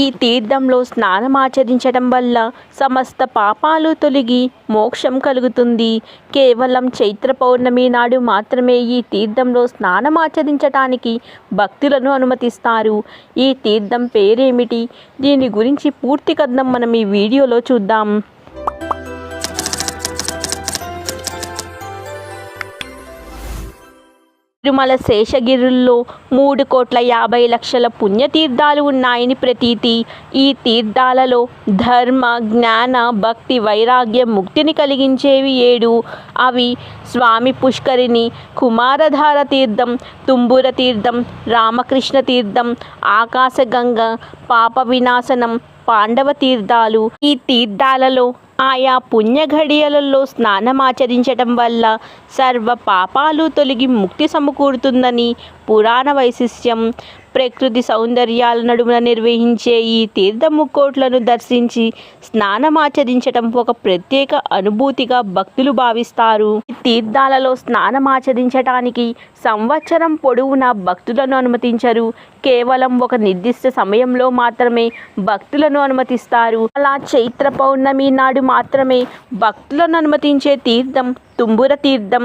ఈ తీర్థంలో స్నానమాచరించడం వల్ల సమస్త పాపాలు తొలగి మోక్షం కలుగుతుంది. కేవలం చైత్ర పౌర్ణమి నాడు మాత్రమే ఈ తీర్థంలో స్నానమాచరించటానికి భక్తులను అనుమతిస్తారు. ఈ తీర్థం పేరేమిటి? దీని గురించి పూర్తి కథనం మనం ఈ వీడియోలో చూద్దాం. తిరుమల శేషగిరుల్లో మూడు కోట్ల యాభై లక్షల పుణ్యతీర్థాలు ఉన్నాయని ప్రతీతి. ఈ తీర్థాలలో ధర్మ జ్ఞాన భక్తి వైరాగ్య ముక్తిని కలిగించేవి ఏడు. అవి స్వామి పుష్కరిణి కుమారధార తీర్థం తుంబుర తీర్థం రామకృష్ణ తీర్థం ఆకాశగంగ పాప వినాశనం పాండవ తీర్థాలు. ఈ తీర్థాలలో ఆయా పుణ్య ఘడియలలో స్నానమాచరించటం వల్ల సర్వ పాపాలు తొలగి ముక్తి సమకూరుతుందని పురాణ వైశిష్ట్యం. ప్రకృతి సౌందర్యాల నడుమున నిర్వహించే ఈ తీర్థ ముక్కోట్లను దర్శించి స్నానమాచరించటం ఒక ప్రత్యేక అనుభూతిగా భక్తులు భావిస్తారు. ఈ తీర్థాలలో స్నానమాచరించటానికి సంవత్సరం పొడవునా భక్తులను అనుమతించరు. కేవలం ఒక నిర్దిష్ట సమయంలో మాత్రమే భక్తులను అనుమతిస్తారు. అలా చైత్ర పౌర్ణమి నాడు మాత్రమే భక్తులను అనుమతించే తీర్థం తుంబుర తీర్థం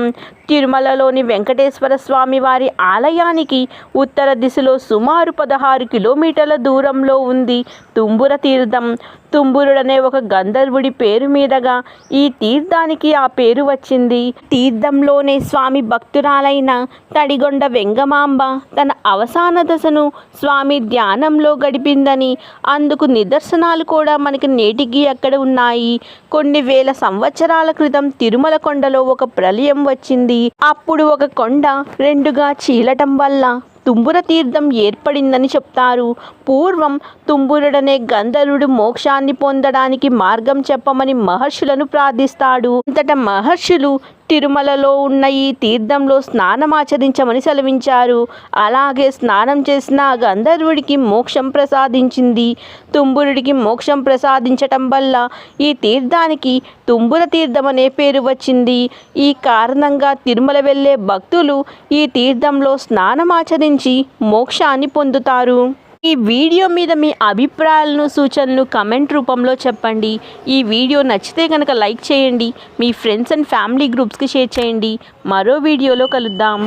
తిరుమలలోని వెంకటేశ్వర స్వామి వారి ఆలయానికి ఉత్తర దిశలో సుమారు పదహారు కిలోమీటర్ల దూరంలో ఉంది తుంబుర తీర్థం. తుంబురుడనే ఒక గంధర్వుడి పేరు మీదగా ఈ తీర్థానికి ఆ పేరు వచ్చింది. తీర్థంలోనే స్వామి భక్తురాలైన తడిగొండ వెంగమాంబ తన అవసాన దశను స్వామి ధ్యానంలో గడిపిందని అందుకు నిదర్శనాలు కూడా మనకి నేటికి అక్కడ ఉన్నాయి. కొన్ని వేల సంవత్సరాల క్రితం తిరుమల కొండలో ఒక ప్రళయం వచ్చింది. అప్పుడు ఒక కొండ రెండుగా చీలటం వల్ల తుంబుర తీర్థం ఏర్పడిందని చెప్తారు. పూర్వం తుంబురుడనే గంధర్వుడు మోక్షాన్ని పొందడానికి మార్గం చెప్పమని మహర్షులను ప్రార్థిస్తాడు. అంతట మహర్షులు తిరుమలలో ఉన్న ఈ తీర్థంలో స్నానమాచరించమని సెలవించారు. అలాగే స్నానం చేసిన గంధర్వుడికి మోక్షం ప్రసాదించింది. తుంబురుడికి మోక్షం ప్రసాదించటం వల్ల ఈ తీర్థానికి తుంబుర తీర్థం అనే పేరు వచ్చింది. ఈ కారణంగా తిరుమల వెళ్ళే భక్తులు ఈ తీర్థంలో స్నానమాచరించి మోక్షాన్ని పొందుతారు. ఈ వీడియో మీద మీ అభిప్రాయాలను సూచనలు కమెంట్ రూపంలో చెప్పండి. ఈ వీడియో నచ్చితే కనుక లైక్ చేయండి. మీ ఫ్రెండ్స్ అండ్ ఫ్యామిలీ గ్రూప్స్కి షేర్ చేయండి. మరో వీడియోలో కలుద్దాం.